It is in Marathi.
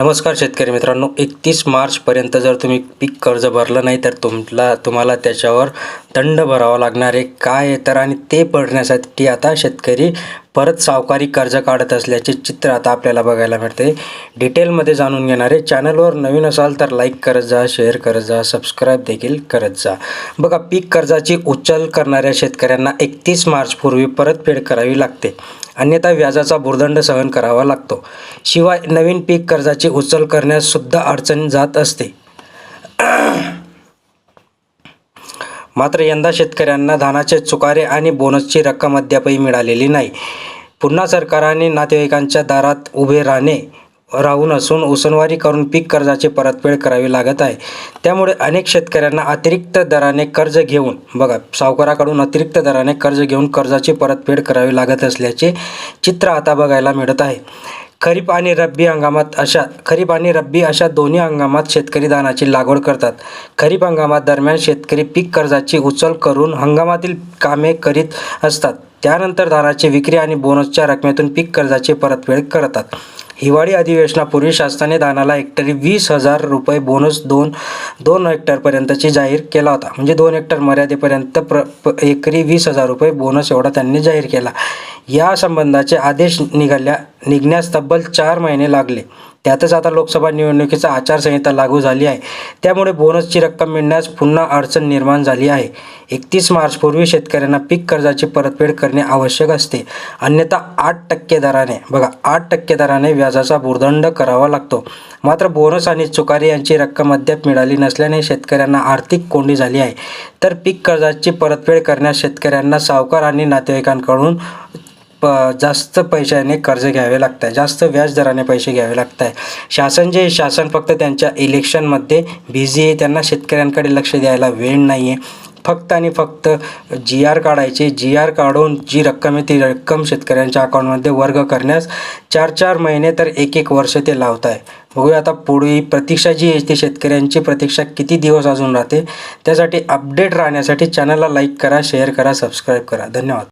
नमस्कार शेतकरी मित्रांनो एकतीस मार्चपर्यंत जर तुम्ही पीक कर्ज भरलं नाही तर तुमला तुम्हाला त्याच्यावर दंड भरावा लागणार आहे. काय आहे तर आणि ते भरण्यासाठी आता शेतकरी परत सावकारी कर्ज काढत असल्याचे चित्र आता आपल्याला बघायला मिळते. डिटेलमध्ये जाणून घेणार आहे चॅनलवर नवीन असाल तर लाईक करत जा शेअर करत जा सबस्क्राईब देखील करत जा. बघा पीक कर्जाची उचल करणाऱ्या शेतकऱ्यांना एकतीस मार्चपूर्वी परतफेड करावी लागते. अन्यथा व्याजाचा भुर्दंड सहन करावा लागतो. शिवाय नवीन पीक कर्जाची उचल करण्यास सुद्धा अडचण जात असते. मात्र यंदा शेतकऱ्यांना धानाचे चुकारे आणि बोनसची रक्कम अद्यापही मिळालेली नाही. पुन्हा सरकारने नातेवाईकांच्या दारात उभे राहणे राहून असून उसनवारी करून पीक कर्जाची परतफेड करावी लागत आहे. त्यामुळे अनेक शेतकऱ्यांना अतिरिक्त दराने कर्ज घेऊन बघा सावकाराकडून अतिरिक्त दराने कर्ज घेऊन कर्जाची परतफेड करावी लागत असल्याचे चित्र आता बघायला मिळत आहे. खरीप आणि रब्बी हंगामात अशा खरीप आणि रब्बी अशा दोन्ही हंगामात शेतकरी धानाची लागवड करतात. खरीप हंगामात दरम्यान शेतकरी पीक कर्जाची उचल करून हंगामातील कामे करीत असतात. त्यानंतर धानाची विक्री आणि बोनसच्या रकमेतून पीक कर्जाची परतफेड करतात. हिवाळी अधिवेशनापूर्वी शासनाने धानाला हेक्टरी वीस हजार रुपये बोनस दोन दोन हेक्टरपर्यंतची जाहीर केला होता. म्हणजे दोन हेक्टर मर्यादेपर्यंत प्र प- एकरी वीस हजार रुपये बोनस एवढा त्यांनी जाहीर केला. या संबंधाचे आदेश निघाल्या निघण्यास तब्बल चार महिने लागले. त्यातच आता लोकसभा निवडणुकीचा आचारसंहिता लागू झाली आहे. त्यामुळे बोनसची रक्कम मिळण्यास पुन्हा अडचण निर्माण झाली आहे. एकतीस मार्चपूर्वी शेतकऱ्यांना पीक कर्जाची परतफेड करणे आवश्यक असते. अन्यथा आठ टक्के दराने बघा आठ टक्के दराने व्याजाचा भूर्दंड करावा लागतो. मात्र बोनस आणि चुकारी यांची रक्कम अद्याप मिळाली नसल्याने शेतकऱ्यांना आर्थिक कोंडी झाली आहे. तर पीक कर्जाची परतफेड करण्यास शेतकऱ्यांना सावकार आणि नातेवाईकांकडून प जास्त पैशाने कर्ज घ्यावे लागत आहे जास्त व्याज दराने पैसे घ्यावे लागत आहे शासन जे शासन फक्त त्यांच्या इलेक्शनमध्ये बिझी आहे. त्यांना शेतकऱ्यांकडे लक्ष द्यायला वेळ नाही आहे फक्त आणि फक्त जी आर काढायचे. जी आर काढून जी रक्कम आहे ती रक्कम शेतकऱ्यांच्या अकाउंटमध्ये वर्ग करण्यास चार चार महिने तर एक एक वर्ष ते लावत आहे बघूया आता पुढे प्रतीक्षा जी आहे ती शेतकऱ्यांची प्रतीक्षा किती दिवस अजून राहते? त्यासाठी अपडेट राहण्यासाठी चॅनलला लाईक करा शेअर करा सबस्क्राईब करा. धन्यवाद.